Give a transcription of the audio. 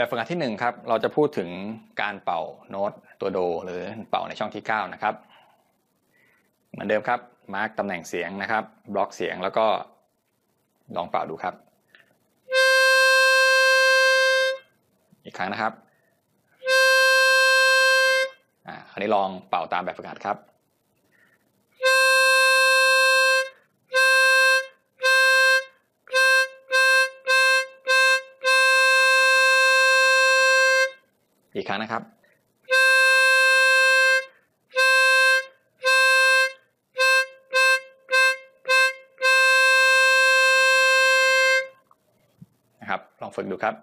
แบบฝึกหัดที่หนึ่งครับ เราจะพูดถึงการเป่าโน้ตตัวโด หรือเป่าในช่องที่ 9 นะครับ เหมือนเดิมครับ มาร์กตำแหน่งเสียงนะครับ บล็อกเสียงแล้วก็ลองเป่าดูครับ อีกครั้งนะครับ อ่าคราวนี้ลองเป่าตามแบบฝึกหัดครับ อีกครั้งนะครับ นะครับ ลองฝึกดูครับ